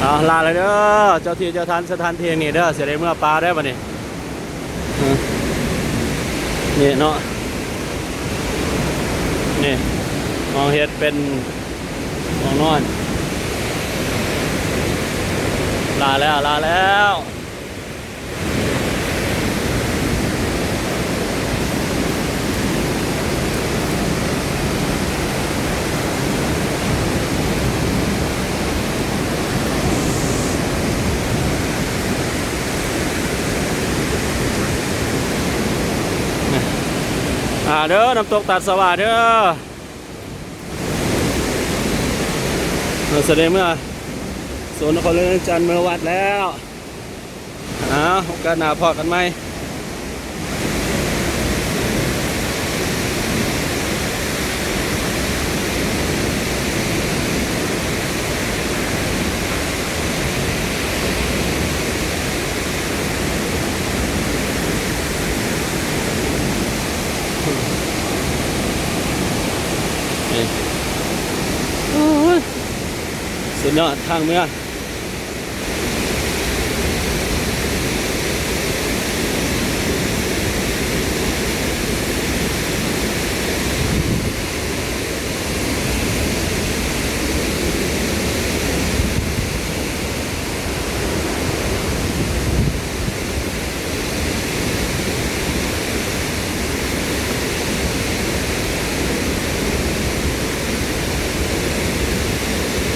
เอาลาเลยเด้อเจ้าที่เจ้าทานสถานที่นี่เด้อเสียได้เมื่อปลาได้ปะนี่นี่เนาะนี่มองเห็ดเป็นมองนอน ลาแล้วลาแล้ว เด้อน้ำตกตัดสว่าเด้อเราแสดงเมื่อสวนนครเรือนจันทร์เมื่อวัดแล้วอ้าวโอกาสหน้าพอกันไหม สุดยอดทางเมือ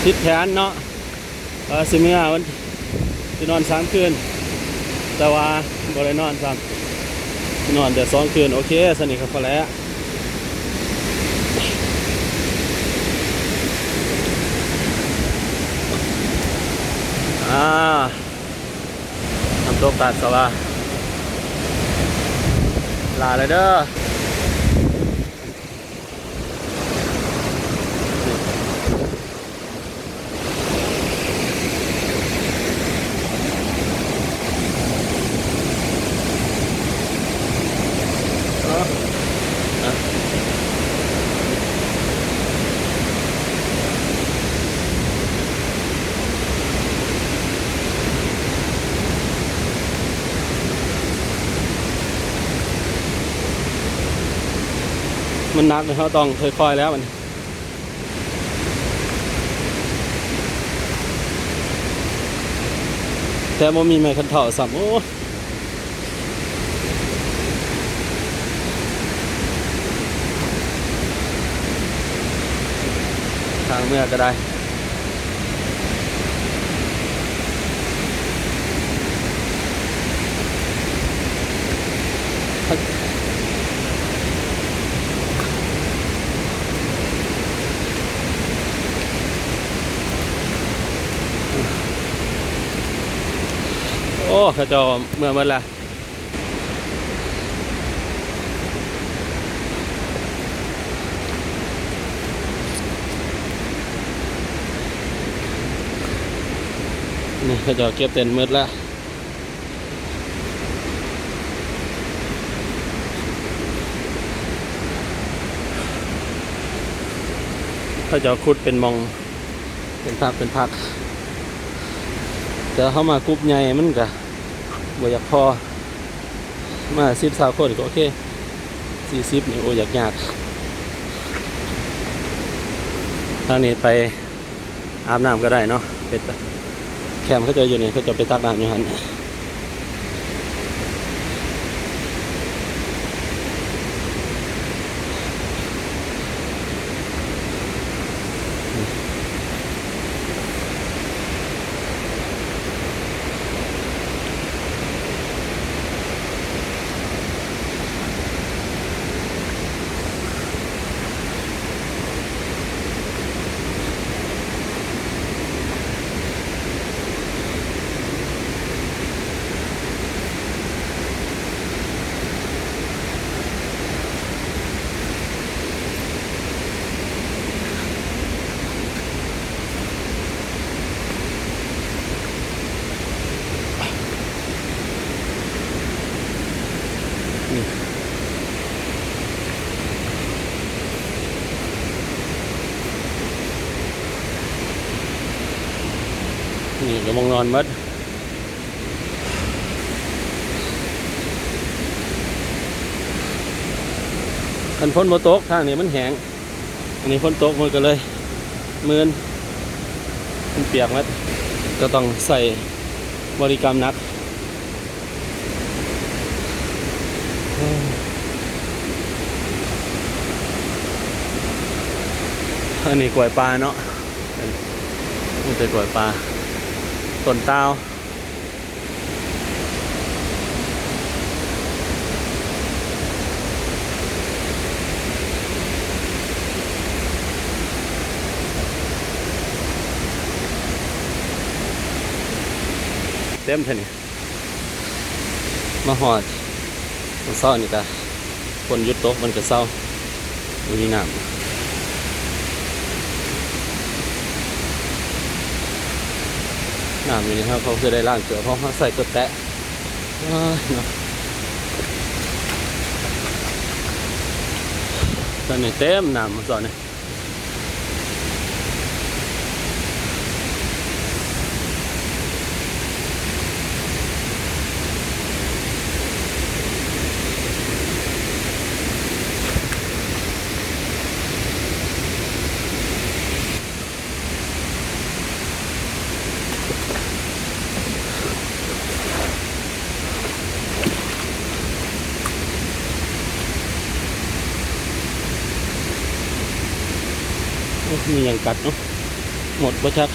ทิศแผนเนาะเออสิเมื่อวันจะนอนสามคืน แต่ว่าบ่ได้นอนซ้ำนอนแต่สองคืน โอเคสนิทกับพอแล้วอ่าทำตกตัดสวาลาเลยเด้อ นหนักเขาต้องค่อยๆแล้วมันแต่บ่มีไม่คันเถาสัมโอ้ทางเมื่อก็ได้ อ้ขจะเมื่อมันละนี่ขจะเก็บเต็นมืดละขจะขุดเป็นมอง เป็นพักเป็นพักแต่เขามากรุ๊ปใหญ่มันก็ บ่อยากพอ มาสิบสาวคนก็โอเคสี่สิบนี่โอ้อยากยากทางนี้ไปอาบน้ำก็ได้เนาะเป็ดแคมเขาจะอยู่นี่เขาจะไปตักน้ำอยู่หัน ก็มองนอนมัดคันฝนบ่ตกทางนี้มันแห้งอันนี้ฝนโต๊กมันก็เลยมืนมันเปียกมัดก็ต้องใส่บริกรรมนักอันนี้กล้วยปลาเนาะนี่เป็นกล้วยปลา ต้นต้าเต็มเท่านี้มาหอดมันเศร้านี่กะคนยุดตกมันก็เศร้ามันมี น้ำอยู่นี่ครับเขาคือได้ล่างเกลือเพราะเขาใส่เกลือแตะตอนนี้เต็มน้ำมาสอนนี่ย มีอย่างกัดเนาะหมดปะชัก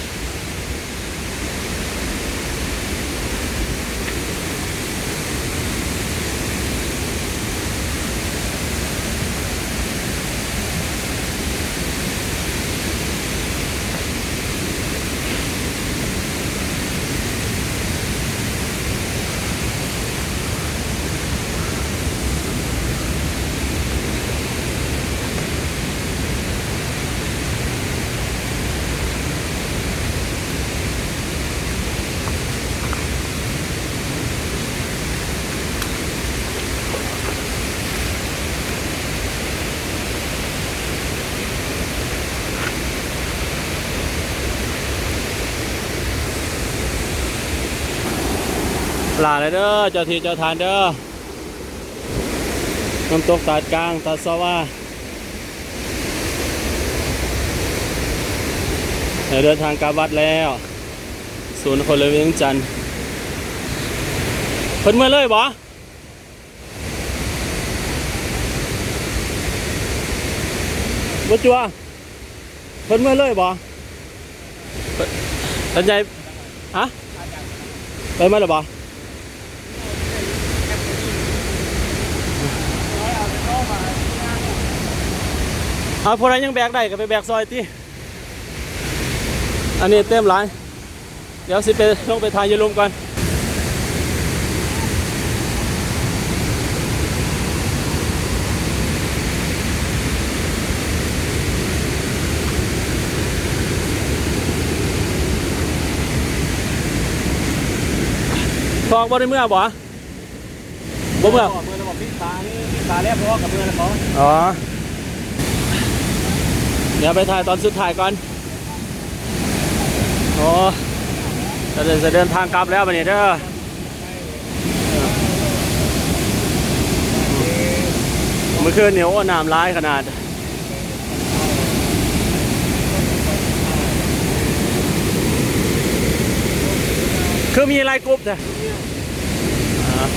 ลาเลยเด้อเจ้าที่เจ้าทานเด้อน้ำตกตาดกลางตาดสว่าเดี๋ยวเดินทางกลับวัดแล้ว ศูนย์คนเลยเวียงจันทร์เพิ่นเมื่อเลยบ่บ่จัวเพิ่นเมื่อเลยบ่เพิ่นตันใจฮะไปมาหรือบ่ เอาพวกนั้นยังแบกได้ก็ไปแบกซอยติอันนี้เต็มหลาย เดี๋ยวสิไปลงไปทายยาลุมก่อนทอกบ่ได้เมื่อบ่บ่เมื่อมือระบบพิษานี่พิษาแล้วเพราะกับมือแล้วเขาอ๋อ เดี๋ยวไปถ่ายตอนสุดท้ายก่อนโอ้จะเดินจะเดินทางกลับแล้วบันนี้เด้อเมื่อคืนเนี่ยโอ้น้ำร้ายขนาดคือมีลายกรุ๊ปแต่อ่า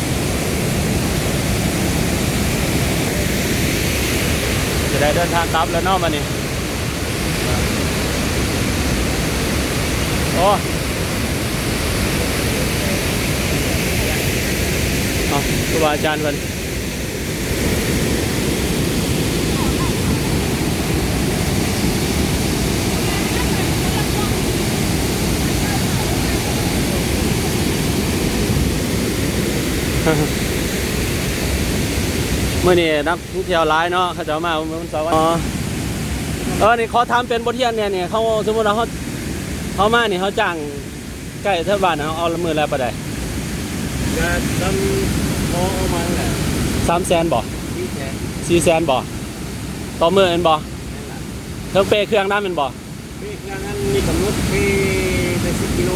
จะได้เดินทางกลับแล้วนอกมานี่ โอ้เอาครูบาอาจารย์เพิ่นเมื่อนี้นักท่องเที่ยวร้ายเนาะเขาจะมาเมื่อวันเสาร์วันอ๋อ เออนี่เขาทำเป็นบทเรียนเนี่ยเนี่ยเขาสมมติว่าเขาเขามานี่เขาจ้างใกล้เทศบาลนะเขาเอาละมือแล้วปะได้จะทำโมเอามาแหละสามแสนบ่ที่แขนสี่แสนบ่ต่อมือเอ็นบ่เครื่องเปย์เครื่องน้ำเป็นบ่มีงานนั้นมีกำหนดมีเป็นสิบกิโล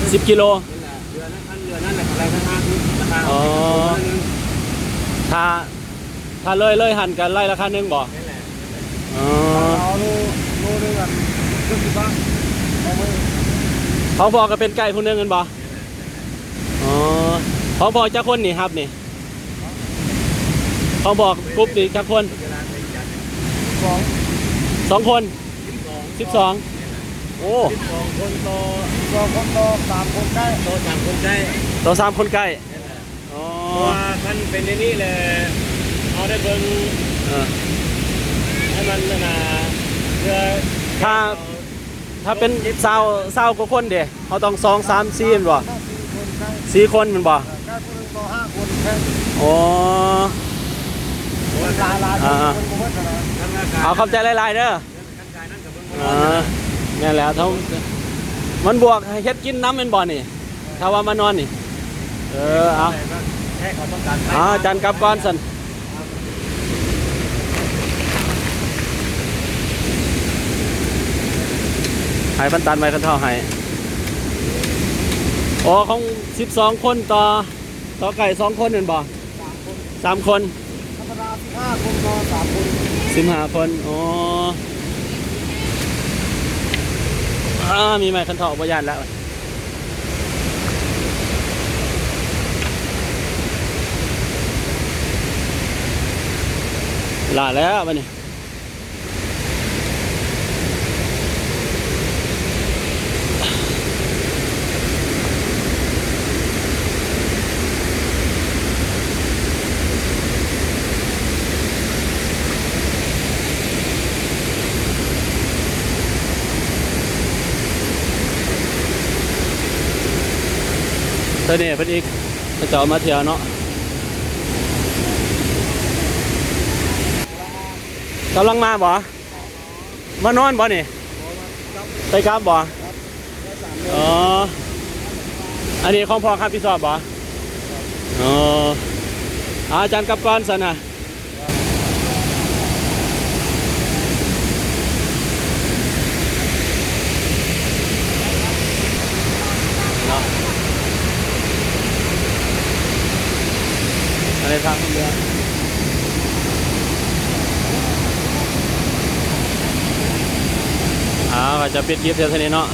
อสิบกิโลนี่แหละเรือนั้นคันเรือนั้นแหละอะไรทั้งห้าคือราคาอ๋อ ถ้าถ้าเลยเลยหันกันไล่ราคาหนึ่งบ่นี่แหละ อ๋อเอาโล โลนึงอะคือสิบบาทเอาไปเขาบอกก็เป็นไก่ผู้หนึงกันบ่อ๋อเขาบอกจะคนนี่ครับนี่เขาบอกกรุ๊ปนี่จะคนเวลาไปจัดสองสองคนสิบสองสิบสองโอ้สิบสองคนต่อสองคนต่อสามคนใกล้ต่อสามคนได้ต่อสามคนใกล้นี่แหละอ๋อเพราะว่าท่านเป็นในนี่แหละเอาได้เบิ่งเออให้มันนาเพื่อ ถ้าถ้าเป็นสาวสาวกว่าคนเด้เขาต้องสองสามสี่แม่นบ่ถ้าสี่คนใกล้สี่คนแมันบ่ใกล้คนหนึ่งต่อห้าคนแค่อ๋อหลายหลายคนคนบ่ขนาดทางอากาศเอาเข้าใจหลายๆเด้อทางกายนั่นกับเบิ่งอ่านี่นแหละเท่ามันบวกให้เฮ็ดกินน้ำเป็นบ่นี่ ถ้าว่ามานอนนี่ เออ เอาแค่เขาต้องการไปเอาจันกลับก่อนสัน ให้พันตันไว้กันเท่าให้โอ้ของสิบสองคนต่อต่อไก่สองคนเห็นบ่สามคนสามคนธรรมดาสิบห้าคนต่อสามคนสิบห้าคนอ๋ออ่ามีไม้คันเถาะบ่ยานแล้วลาแล้วมันนี่ ตัวนี้เพิ่นอีกเจอามาเที่ยวเนาะกำลังมาบ่มานอนบ่นี่ไปกลับบ่อ๋ออันนี้ของพ่อครับพี่สอบบ่อ๋ออาจารย์กับก่อนสันนะ อะไรทางเดียวอ้าก็จะปิดคลิปเท่านี้เนาะ